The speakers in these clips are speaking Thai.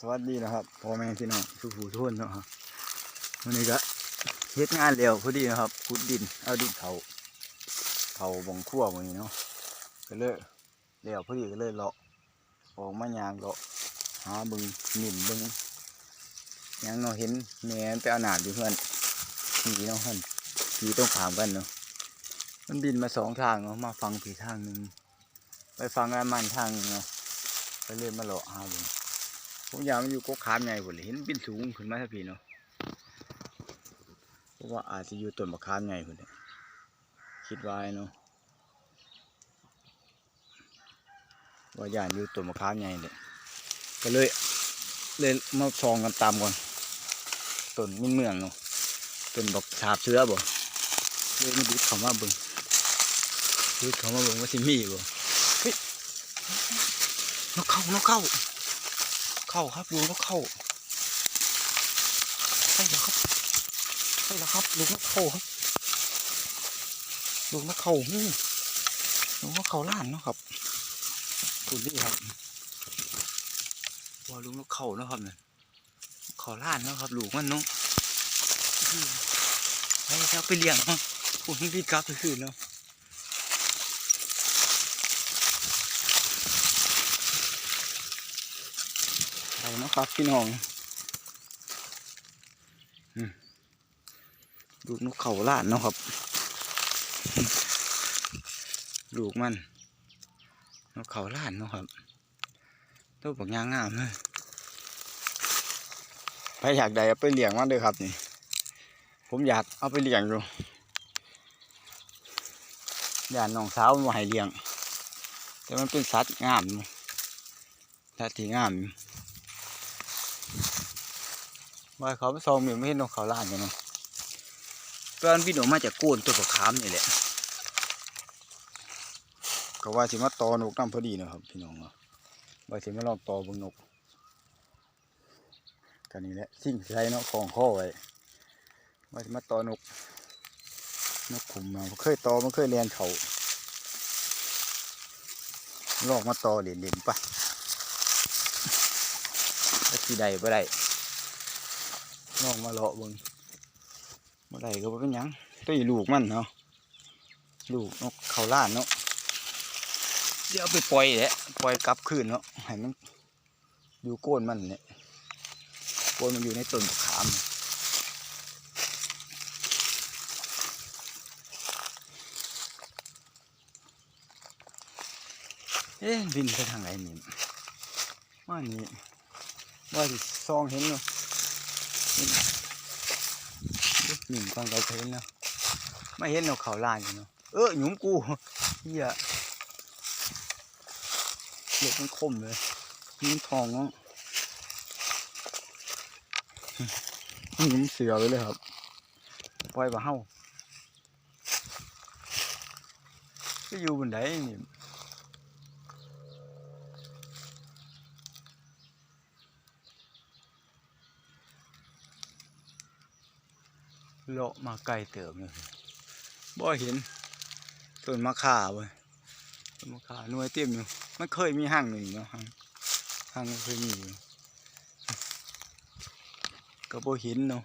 สวัสดีนะครับพ่อแม่พี่น้องสุขูทุนเนาะครับวันนี้ก็เฮ็ดงานเร็วพอดีนะครับขุดดินเอาดินเขาเขาบงขั้ววันนี้เนาะก็เลยเร็วพอดีก็เลยเลาะออกมายางเลาะหาบึงหมิ่นเบึงยังเนาะเห็นแม่ไปเอาหนาดอยู่เพื่อนผีเนาะเพื่อนผีต้องถามกันเนาะมันบินมาสองทางเนาะมาฟังผีทางหนึ่งไปฟังอันมันทางนึ่งเนาะก็เลยมาเลาะหาบึง ผมอยากมันอยู่กกขามใหญ่หมดเลยเห็นบินสูงขึ้นมาทัพี่เนาะเพราะว่าอาจจะอยู่ต้นมะขามใหญ่คนนี้คิดว่าเนาะว่าย่านอยู่ต้นมะขามใหญ่เลยก็เลยเลยมาซองกันตามก่อนต้นมินเมืองเนาะต้นบอกสาบเชื้อบ่เลยมาดูเขามาเบิ่งดูเขามาบิ่งว่าสิมีบ่เฮ้ยนกเข้านกเข้า เข้าครับลุงก็เข้าใช่แล้วครับใช่แล้วครับลุงก็เข้าครับลุงก็เข้านี่ลุงก็เข้าล้านเนาะครับคุณนี่ครับว่าลุงก็เข้านะครับเนี่ยเข้าล้านนะครับลูกมันนาะให้เจ้าไปเลี้ยงคุณพี่กลับไปคืนเนาะไปเนะครับพี่น้องอืมลูกนกเขาล้านนะครับ ลูกมันนกเขาล้านนะครับตัวบักยางงามเลยไปอยากได้เอาไปเลี้ยงมันเด้อครับนี่ ผมอยากเอาไปเลี้ยงอยู่อยากน้องสาวมาให้เลี้ยง แต่มันเป็นสัตว์งามนะสัตว์ที่งาม อยู่ว่าเขาไปซองมีไม่เห็นนกเขาล้านกันเนาะตอนพี่หนูมาจากโกนตัวกับขามนี่แหละก็ว่าสิมาตอนกน้ำพอดีเนาะครับ พี่น้องเนาะว่าสิมาลองตอเบงนกกันนี่แหละสิ่งใช้เนาะของข้อไว้ว่าสิมาตอนกนกขุมเนาะบ่เคยตอมันเคยเรียนเขาลอกมาตอเหรียญเหรียญปะถ้าสีใดบ่ได้ ลองมาเลาะเบิ่งเมื่อไรก็บ่เป็นยังตัวอีลูกมันเนาะลูกนกเขาล้านเนาะเดี๋ยวไปปล่อยแหละปล่อยกลับคืนเนาะให้มันอยู่โก้นมันเนี่ยโก้นมันอยู่ในต้นขามเอ๊ะบินไปทางไหนนี่ว่านี่ว่าสิซองเห็นเนาะ หนึ่งกองเราเห็นเนาะไม่เห็นเราเขาลานอยู่เนาะเออหยุมกูเฮียเล็กมันคมเลยมันทองเนาะหยุมเสือไปเลยครับปล่อยบ่าเฮ้าก็อยู่บนไดนี่ เลาะมาไกลเติมเลยบ่เห็นต้นมะข่าเว้ยต้นมะข่าหน่วยเต็มอยู่มันเคยมีห้างหนึ่งเนาะห้างห้างเคยมีอยู่ก็บ่เห็นเนาะ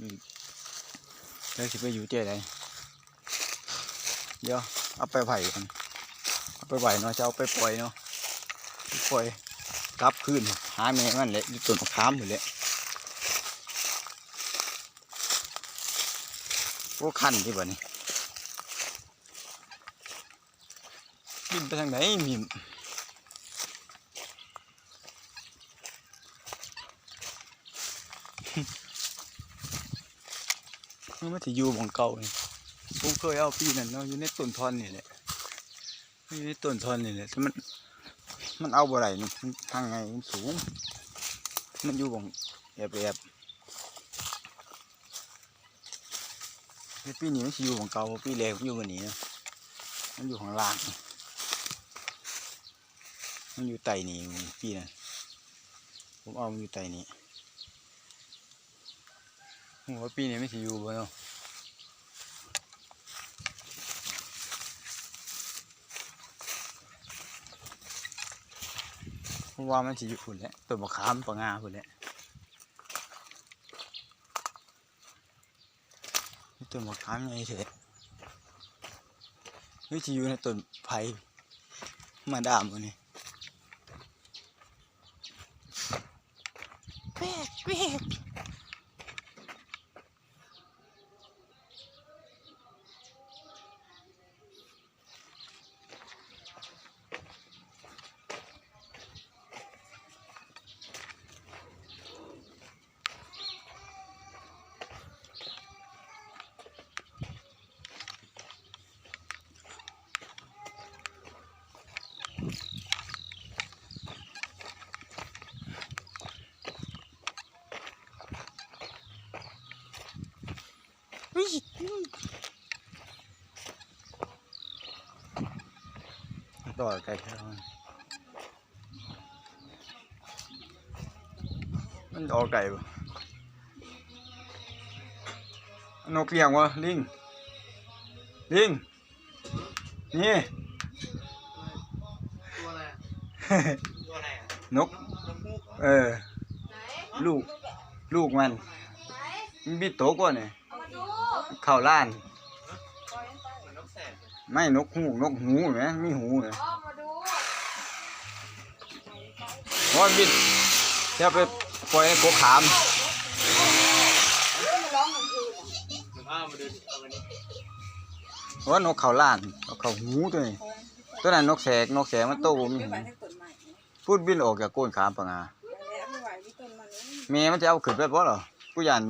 นี่แล้วสิไปอยู่เจ๊ไดเดี๋ยวเอาไปไผ่กันเอาไปไผ่เนาะจะเอาไปปล่อยเนาะปล่อยกลับคืนหาแม่มันแหละอยู่ต้นมะขามหมดแหละ พวกคันที่บ่นี่บินไปทางไหนมีมมันมาที่อยู่ของเก่านี่ผมเคยเอาปีนั้นเนาะอยู่ในต้นทอนนี่แหละอยู่ในต้นทอนนี่แหละแต่มัน มันเอาบ่ไรนี่มันทางไงมันสูง มันอยู่ของแอบแอบ ใน ปีนี้มันสิอยู่ของเก่าปีแรกมันอยู่วันนี้นะมันอยู่ของล่าง มันอยู่ไตนี่ปีนั้นผมเอามันอยู่ไตนี้ผมว่าปีนี้ไม่สิอยู่บ่เนาะเพราะว่ามันสิอยู่พุ่นแหละต้นมะขามปะงาพุ่นแหละ ต้นมะขามใหญ่เถอะวิธีอยู่ในต้นไผ่มาดามวันนี้ ต่อไกลแล้วมันออกไก่ปะนกเลี้ยงวะลิง ลิง นี่ตัวอะไรอะตัวอะไรอะนก เออ ลูก ลูกมันมันบิดโตกว่าเนี่ยเอามาดูเข้าล้าน เหมือนนกแสก ไม่นกหูนกหูไหมมีหูไหมเอามาดูเพราะมันบิดจะไปปล่อยให้กบขามมันร้องกลางคืนอะหรือว่าเอามาดูดิเอามาดิเพราะว่านกเขาล้านนกเขาหูตัวนี้ตัวนั้นนกแสกนกแสกมันโตบ่มีไม่หูไหวทั้งต้นไม้พูดบินออกจากโก้นขามปะงาแล้วไม่ไหวที่ต้นมันนี่แม่มันจะเอาขึ้นไปบ่เหรอกูยัน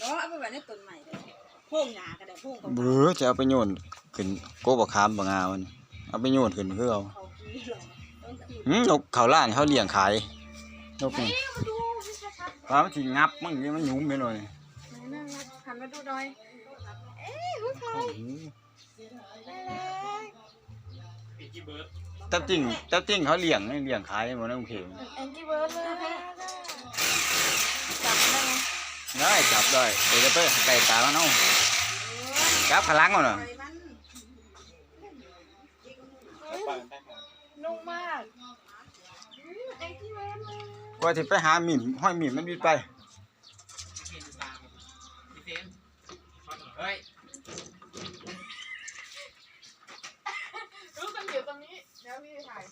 เนาะเอาไปไว้ในต้นไม้เลยโพ่งหญ้าก็ได้โพ่งเขาเบือจะเอาไปโยน ขึ้นโกบขามปะงามัน เอาไปโยนขึ้นคือเอาเขาขี้หรอต้องขี้หืมนกเขาล้านเขาเลี้ยงขายนกนี่มาดูพี่ชัดปลามันสิงับมึงนี่มันหยุ่มไปหน่อยๆนั่งหันมาดูหน่อยเอ้ยผู้ชายโอ้โหน่ารักปีกี้เบิร์ดแต่จริงแต่จริงเขาเลี้ยงนี่เลี้ยงขายหมดในกรุงเทพแองกี้เบิร์ดเลยนะจับได้ไหมได้จับได้เดี๋ยวจะไปไก่ตามันเอาจับพลังมันเหรอ ปล่อยมัน ปล่อยมันไปก่อน นุ่มมากอืมแองกี้เบิร์ดเลย ก ว่าที่ไปหาหมิ่มห้อยหมิ่มมันบิดไปพี่เฟนตามพี่เฟนเฮ้ยรู้กันอยู่ตรงนี้เดี๋ยวพี่ถ่าย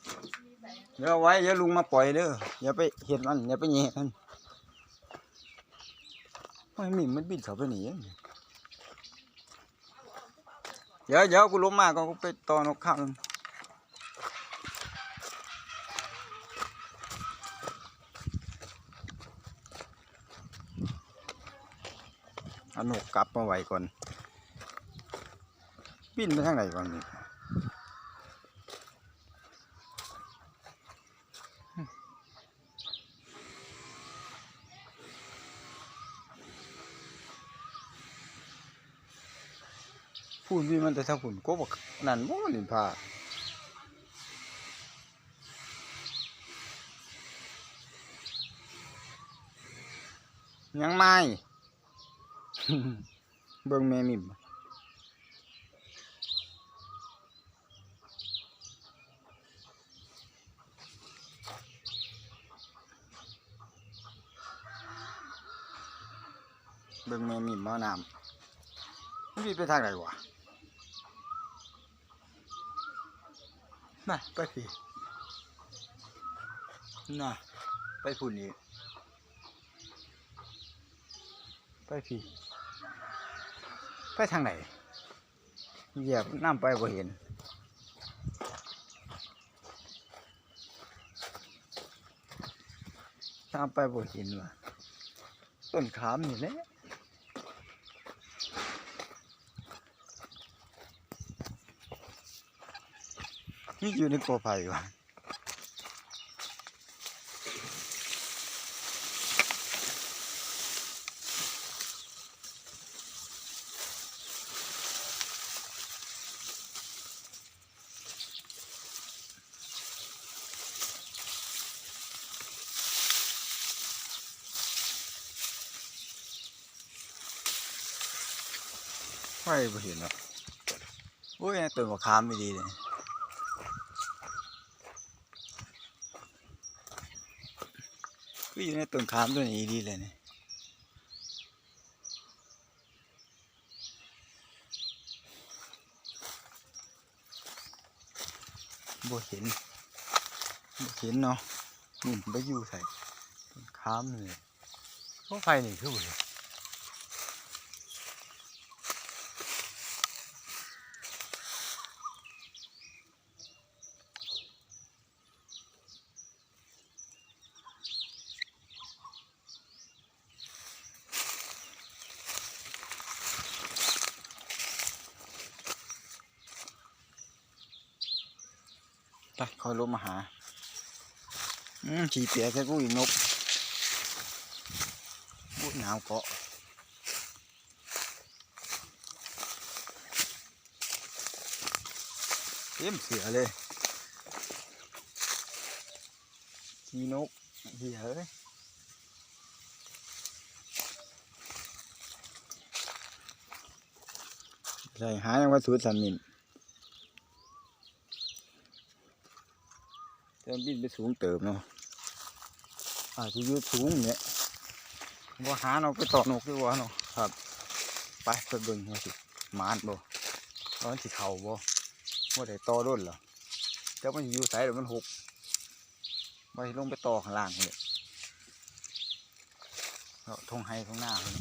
มีแสงเดี๋ยวเอาไว้เดี๋ยวลุงมาปล่อยเด้ออย่าไปเห็ดมันอย่าไปแย่มันห้อยหมิ่มมันบินเขาไปหนีเดี๋ยวเดี๋ยวกูล้มมาก็กูไปตอนกข้างเอา นกกลับมาไว้ก่อน บินไปทางไหนก่อนนี่พูดวิมันแต่ถ้าผุนก็บอกนั่นบ่ลินพายังไม่ เบิ่งแม่มิมเบิ่งแม่มิมมาน้ำมันไปทางไหนวะน่ะไปพี่น่ะไปพุ่นนี่ไปพี่ ไปทางไหนเหยียบน้ำไปบ่เห็นน้ำไปบ่เห็นว่ะต้นขามนี่แหละนี่อยู่ในกอไผ่วะ บ่เห็นหรอกโอ้ยต้นมะขามไม่ดีเลยก็อยู่ในต้นขามตัวนี้ดีเลยเนี่บ่เห็นบ่เห็นเนาะนี่ไปอยู่ใส่ต้นขามเลยเพราะไฟนี่คือบ่เห็น อยลงมาหาอืมขี่เปียกแค่กูอีกนกกูหนาวเกาะเต็มเสือเลยขีนกเหี้ยเอ้ยใส่หายังว่าสูดสันมิน แต่มันบินไปสูงเติมเนาะอาจจะอยืดสูงเนี่ยว่าหาเราะไปต่อนกดีกว่าเนาะครับ ไปไปเบิ่งว่าสิหมานบ่ร้อนสิเข่าบ่ว่าได้ต่อร่นเหรอเจ้ามันสิอยู่ไสเดี๋ยวมันหกไปลงไปต่อข้างล่างเลยเราทงให้ข้างหน้าเลย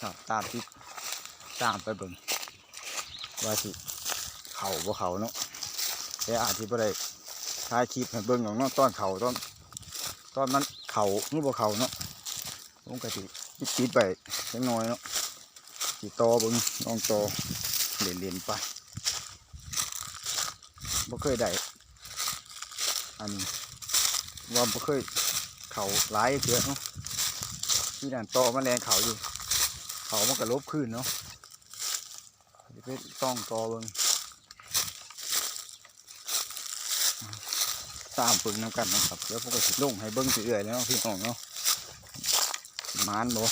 ก็ตามติดตามไปเบิ่งว่าสิเข่าบ่เข่าเนาะ แต่อาจจะบ่ได้ถ่ายคลิปให้เบิ่งของเนาะตอนเขาต้อนตอนมันเขาหรือบ่เขาเนาะผมก็สิปิดไปเล็กน้อยเนาะสิต่อเบิ่งลองตอเล่นเล่นไปบ่เคยได้อันนี้ว่าบ่เคยเขาหลายเถื่อเนาะที่นั่นต่อมาแรงเขาอยู่เขามันก็ลบขึ้นเนาะจะไปต้องตอเบิ่งามเบิ่งน้ำกันนะครับแล้วพวกก็สิลงให้เบิ่งสิเอื่อยแล้วพี่น้องเนาะมานบ่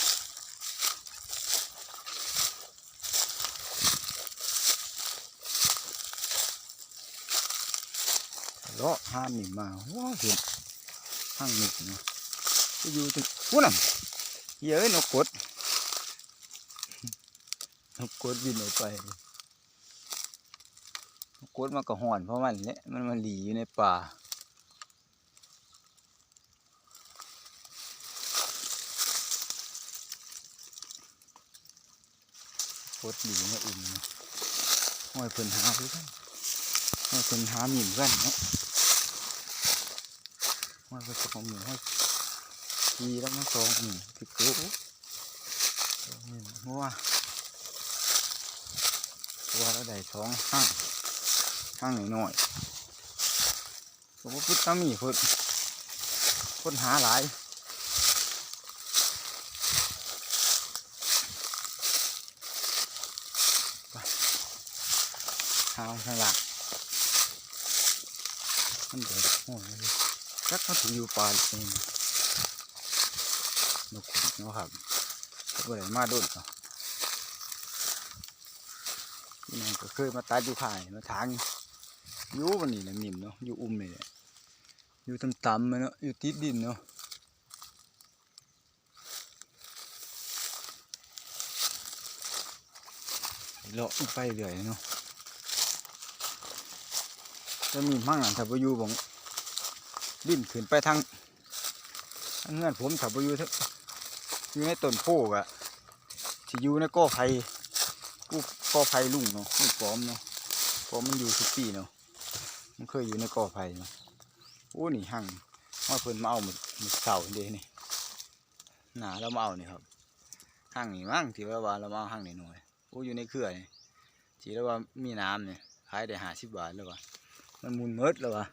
เลาะห้ามนี่มาว้าวเห็นห้างนี่เนาะไปอยู่ตรงนู้นน่ะเยอะนกกดนกกดบินออกไปนกกดมันก็ห่อนเพราะมันเนี่ยมันมาหลีอยู่ในป่า โคตรดีเนี่ยอุ่นห้อยเพิ่นหาเพื่อนห้อยเพิ่นหาหมิ่นกันเนาะห้อยเพิ่นสองหมิ่นห้อยทีแล้วมันสองหมิ่นติดโก้สองหมิ่นมัวตัวแล้วได้สองห้างห้างหน่อยหน่อยๆก็บ่พุทธมีเพิ่นคนหาหลาย เท้าข้างหลังมันเดือดโอ้ยจักเขาถึงอยู่ป่าเองนกขุนนาะครับก็เลยมาโดนเนาะที่นั่ก็เคยมาตัดอยู่ข่ายมาทางอยู่วันนี้แหละมิมเนาะอยู่อุ้มนี่แหละอยู่ต่ำๆๆเนาะอยู่ติดดินเนาะเลาะไปเรื่อยเนาะ จะมีมั่งอันถ้าบยู่บงดิ้นขึ้นไปทางทางเงื่อนผมถ้าบยู่เถอยู่ในต้นโพกอะที่อยู่ในก้อไผ่กูก้อไผ่ลุงเนาะลุงปอมเนาะปอมมันอยู่ทุกปีเนาะมันเคยอยู่ในก้อไผ่เนาะโอ้นี่หั่งว่าเพิ่นมาเอาหมดหมดเสาเด้นี่หนาเรามาเอานี่ครับหั่งนี่มั่งที่ว่าว่าเรามาเอาหั่งนี่หน่อยโอ้อยู่ในเครือนี่ที่เราว่ามีน้ำเนี่ยขายได้ห้าสิบบาทแล้วว่ะ มันมุนมืดแล้วะ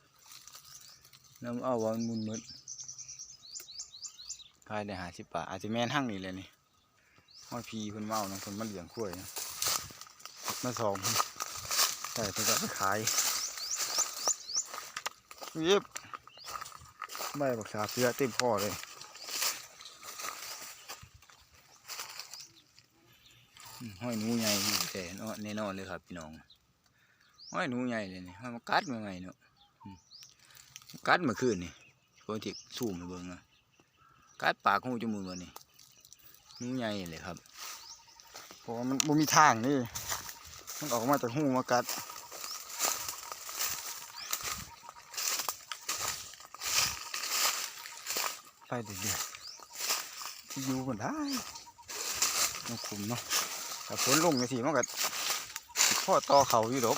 น้ำเอาว่ามันมุนมืดขายได้หาสิบบาอาจจะแม่นหั่งนี่เลยนี่ห้อยพีคนเมานะคนมาเหลี้ยงกล้วนะมาสองแต่เพิ่นก็ไปขายเย็บใบบักษาเสือเต็มพ่อเลยห้อยนูใหญ่อยู่แต่เนาะแน่นอนเลยครับพี่น้อง ห้อยหนูใหญ่เลยนี่มันมากัดมาไงเนาะกัดเมื่อคืนนี่พิ่สูมเบิ่งนะกัดปากงูจมูกมันนี่งูใหญ่เลยครับเพราะมันบ่มีทางนี่มันออกมาจากหูมากัดไปเดือดๆที่อยู่กันได้นกขุมเนาะแต่ฝนลงจังซี่มันก็สิพ่อต่อเขาอยู่ดอก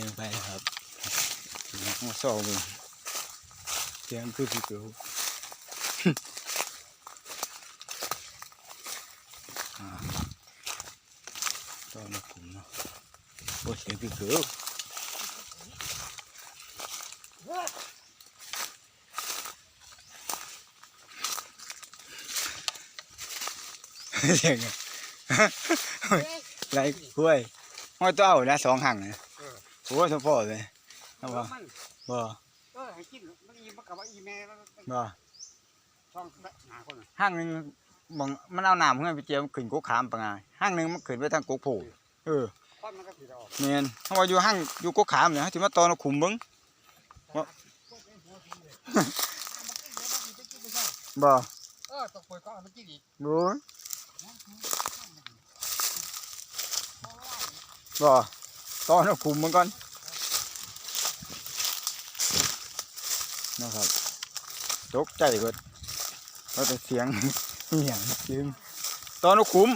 ยงไปครับมาสอบมึงเสียงคือพี่เกียวอ่าตอนนักกลุ่มเนาะโอ้เสียงพี่เกียวเสียงอะไรกล้วยห้อยตัวเอานะสองหังนะ โอ้ยสมพอเลยเอาบ่มันบ่เออให้กินมันอีมันกับว่าอีแม่แล้วบ่ช่องหาคนน่ะห้างหนึงบางมันเอาน้ำเพื่อนไปเจียวมันขึ้นกกขามปะไงห้างหนึงมันขึ้นไปทางกกโผเออควันมันก็สิได้ออกเมียนเขาว่าอยู่ห้างอยู่กกขามเนี่ยเขาจะมาตอนเอาขุมเบิ้งบ่เออตกป่วยก็เอามันกินอีกดูบ่ ตอนเอาขุมมันก่อนนะครับตกใจเบิดเราแต่เสียงเหี่ยงจริงตอนเอาขุม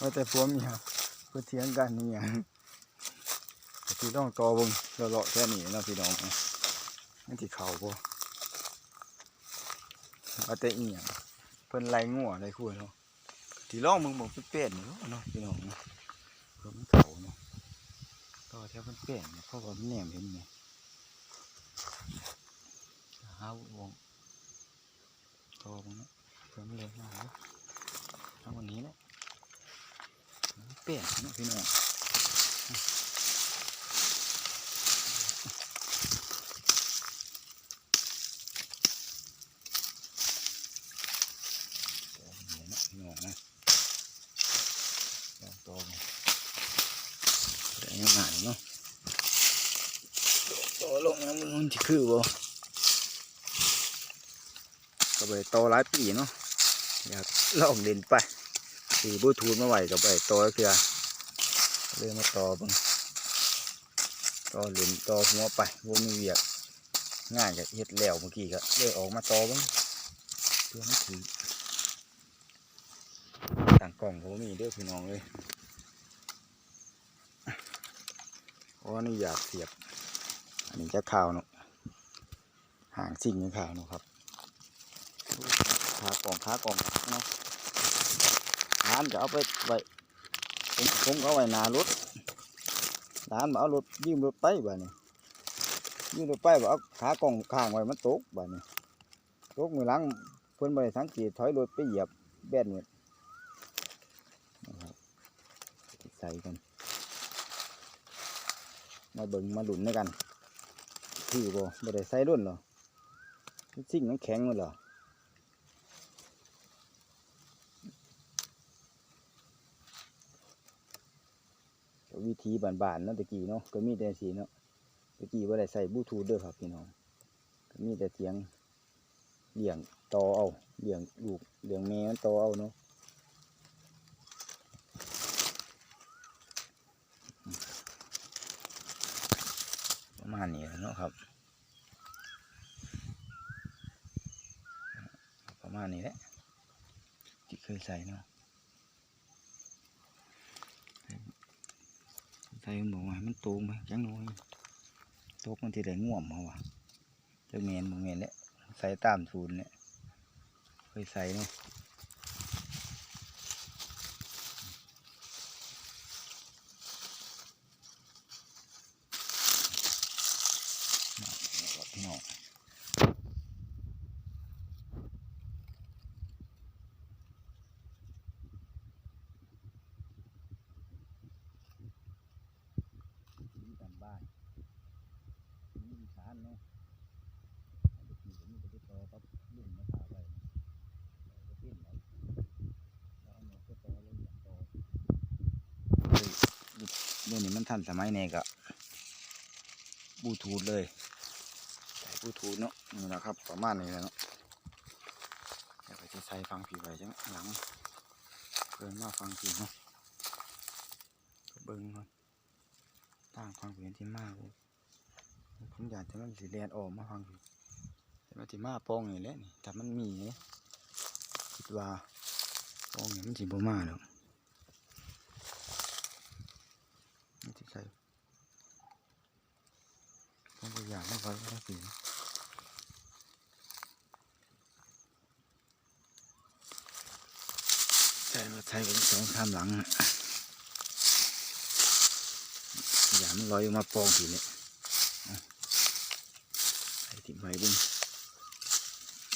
ว่าแต่พวเมียเพื่อเถียงกันนี่อย่างพี่ต้องตอบงเลาะแค่นี้นะพี่น้องนาะมันที่เขาบ่ว่าแต่อีหยังเพิ่นไล่งัวไล่คู่เนาะ ที่ร่องมึงบอกเปลี่ยนเนาะพี่น้องเนาะเพิ่มันเขาเนาะต่อแถวเพิ่นเปลี่ยเพราะว่ามันแหนมเห็นไหมหาวงต่อมึงเนาะเพิ่มเลยมาเนาะทำวันนี้เนาะเปลี่ยนเนาะพี่น้องตัวนี้เนาะพี่น้องนะลองตัวมันแต่ยังหนาเนาะตัว ลงน้ำมันจะคือบ่ก็ไปโตหลายปีเนาะอยากลองเล่นไปสีบูทูธมาไหวกับไปต่อคือเลยมาต่อบังต่อเหรียญต่อหัวไปว่ามีเวียกง่ายกับเฮ็ดแล้วเมื่อกี้ก็เลยออกมาต่อบังเพื่อไม่ถือต่างกล่องผมมีเด้อพี่น้องเลยเพราะนี่อยากเสียบ นนี้จะข่าวเนาะห่างสิ่งนี้ข่าวเนาะครับขากล่องขากล่องเนาะร้านจะเอาไปไว้ผมผมเอาไว้หนารถร้านมาเอารถยืมรถไปบ่านี่ยืมรถไปบ่เอาขากล่องข้างไว้มันตกบ่านี่ตกมือหลังเพิ่นบ่ได้สังเกตถอยรถไปเหยียบแบนเนี่ยใส่กันมาเบิ่งมาหลุนด้วยกัน คือบ่ไม่ได้ใส่รุ่นหรอสิ่งมันแข็งหมดเหรอวิธีบานๆเนาะตะกี้เนาะก็มีแต่สีเนาะตะกี้ว่าได้ใส่บูทูเด้อครับพี่น้องก็มีแต่เสียงเลี้ยงตอเอาเลี้ยงลูกเลี้ยงแม่ตอเอาเนาะประมาณนี้แหละ เนาะครับ ประมาณนี้แหละที่เคยใส่เนาะใส่มันบอกว่าให้มันโตงไปจังน้อยโตกมันที่ได้ง่วมเขาว่ะจะเมนบ่เมนแหละใส่ตามศูนย์เนี่ยเคยใส่เนาะน่ะแล้วก็ พี่น้องมีกันบ้านมีอีสานเนาะเด็กนี่ผมก็ไปต่อกับลุงมาถาไว้ก็เต้นไว้แล้วเอาหมวกไปต่อเลยอยากต่อเฮ้ยเดี๋ยวนี้มันทันสมัยแน่ก็บลูทูธเลย ใส่บลูทูธเนาะนี่แหละครับ ประมาณนี้แหละเนาะเดี๋ยวไปจะใส่ฟังผีไว้จังหลังเพิ่นมาฟังผีเนาะก็เบิ่งก่อนต่างความเห็นที่มากผมอยากจะมันสีแดนออกมาฟังอยู่แต่ว่าที่มาปองนี่แหละนี่ถ้ามันมีเนี่ยคิดว่าปองนี่มันสีบ่มาหรอกมันที่ใส่ผมก็อยากมาฟังก็สีใส่มาใส่ามหลังอย่ามันลอยออกมาปองผีเนี่ยใส่ทิ้งไว้เบุ้ง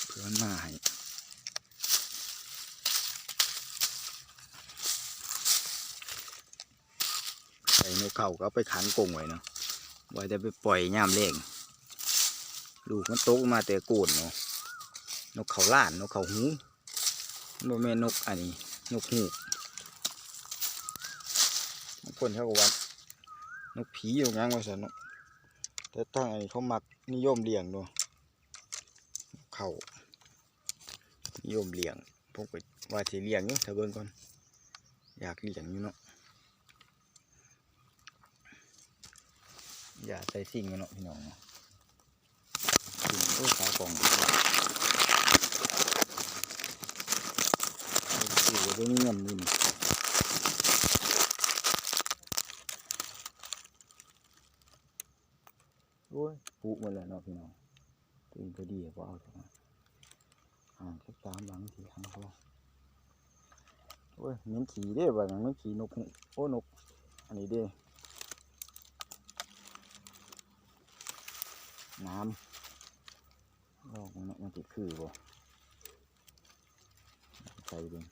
เพื่อมันมาให้ใส่นกเขาก็ไปขังกงไว้เนาะไว้จะไปปล่อยย่ามเล่งลูกมันโตมาแต่โกนเนาะนกเขาล้านนกเขาหูโมเมนนกอันนี้ นกหู คนเขาก็ว่านกผีอยู่งั้งว่าสันเนาะแต่ตั้งไอ้เขามักนิยมเลี้ยงเนาะเขานิยมเลี้ยงพวกไปว่าที่เลี้ยงอยู่ถ้าเบิ่งก่อนอยากเลี้ยงอยู่เนาะอย่าใส่สิ่งเนาะพี่น้องเนาะสิ่งโอ้ยขากล่องสิว่าบ่มีเงินนี่นี่ โอ้ยปุหมดแล้วเนาะพี่น้องตัวเองก็ดีพอเอาจากนั้นห่างแค่สามหลังสี่ครั้งพอโอ้ยม็นขี่เด้บ่าม็นขี่นกโอ้นก อันนี้เด้น้ำลอกมันมันติคือบ่ใส่เบิ่ง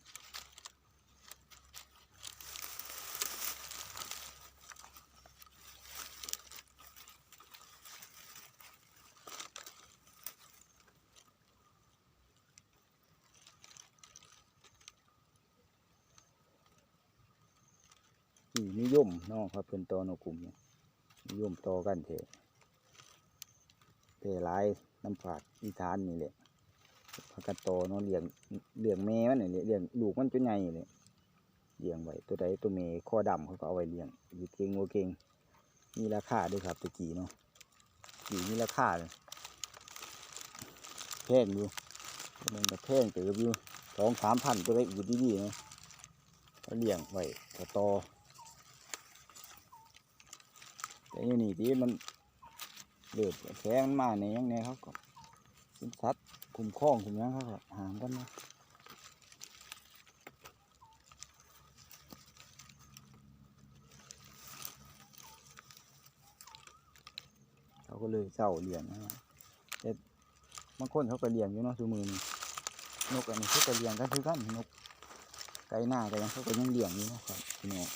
ที่ นิยมเนาะครับเป็นตัวนกลุ่มเนี่ยนิยมต่อกันเถอะเทหลายน้ำฝาดอีสานนี่แหละพากันโตอเนาะเลี้ยงเลี้ยงแม่มันนี่เลี้ยงลูกมันจนใหญ่เลยเลี้ยงไว้ตัวใดตัวเมย์ข้อดำเขาก็เอาไว้เลี้ยงอยู่เก่งวัวเก่งมีราคาด้วยครับตะกี้เนาะกี่มีราคาเลยแพงอยู่มันก็แพงเติบอยู่สองสามพันตัวได้อยู่ดีๆเนาะเขาเลี้ยงไว้ก็โตอ แต่อยี่นี่ที่มันเลือดแข้งมันมาในยังไงเขาก็เป็นสัตว์คุมครองคุมยังเขาก็หามกันนะเขาก็เลยเจ้าเลี้ยงนะแต่บางคนเขาก็เลี้ยงอยู่เนาะซูมือนี่นกอันนี้เขาก็เลี้ยงกันคือกันนกไก่หน้าไก่ยังเขาก็ยังเลี้ยงอยู่นะครับพี่น้อง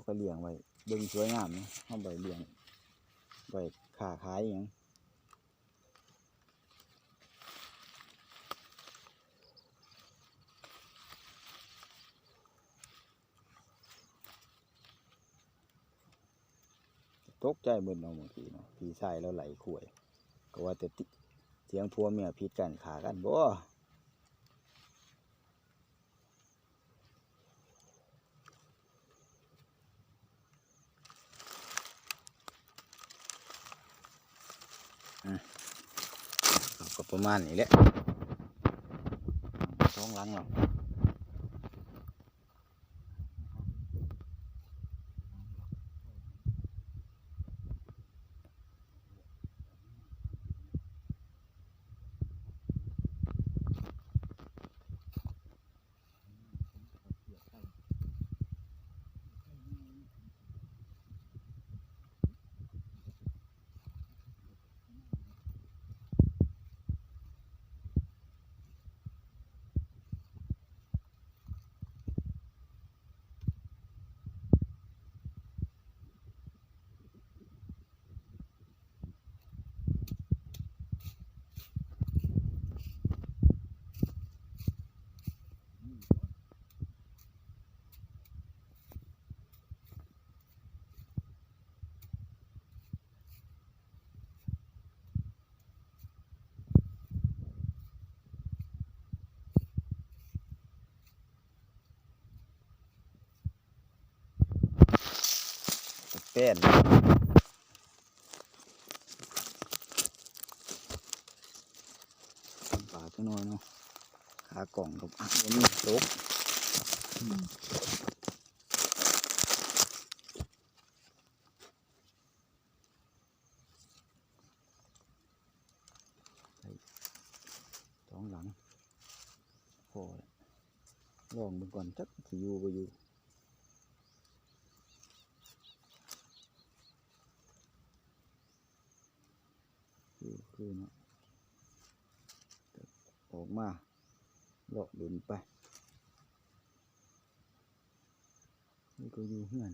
เขาก็เลี้ยงไว้เบิ่งสวยงามเนาะเขาไปเลี้ยงไว้ค้าขายอย่างตกใจเบิ่นเอาบางทีเนาะพี่ชายแล้วไหลข่วย ก็ว่าแต่ติเสียงพัวเมียพิดกันขากันบ่ ก็ประมาณนี้แหละท้องหลังเรา แป้นปลาตัวน้อยเนาะขากล่องกับอะเดี๋ยวนี้ตกท้องหลังพอแล้วลองดูก่อนจักสิอยู่บ่อยู่ คือเนาะออกมาเลาะดินไป นี่ก็อยู่เฮือน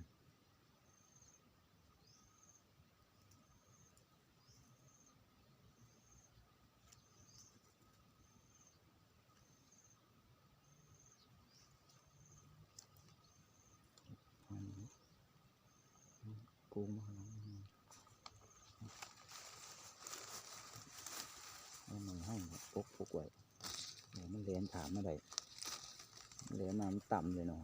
นี้โกงมาหลังนี่เอามันให้ปกปกไว้เดี๋ยว มามมาได้มันเลี้ยนมามันต่ำเลยเนาะ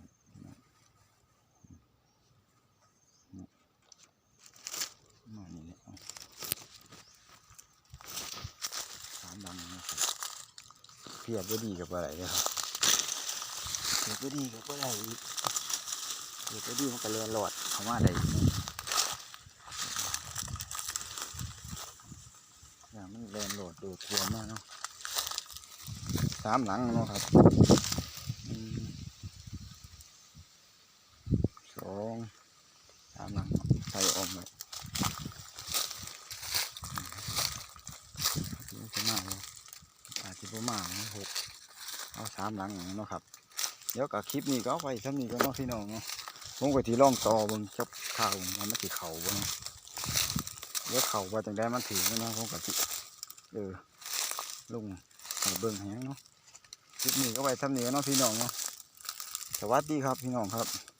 มานี่แหละเอามดังนะครับเพียบก็ดีกับอะไรเลยครับเพียบก็ดีกับอะไรเดี๋ยวก็ดีมันก็เลียนหลอดเขามาได้อย่างมันเลียนหลอดดูดทัวมากเนาะ สามหลังเนาะครับสองสามหลังใส่อมเลยจะมาอาจจะประมาณหกเอาสามหลังเนาะครับเดี๋ยวกับคลิปนี้ก็ไปซ้ำนี้ก็เนาะพี่น้องเนาะผมก็ที่ล่องต่อบิ่งจับข้าวมันไม่ถือเข่าบ่เนาะเดี๋ยวเข่าว่าจังได้มันถือเนาะผมก็สิเออลงให้เบิ่งให้เนาะ คลิปนี้ก็ไปซ้ำนี้ก็เนาะพี่น้องเนาะสวัสดีครับพี่น้องครับ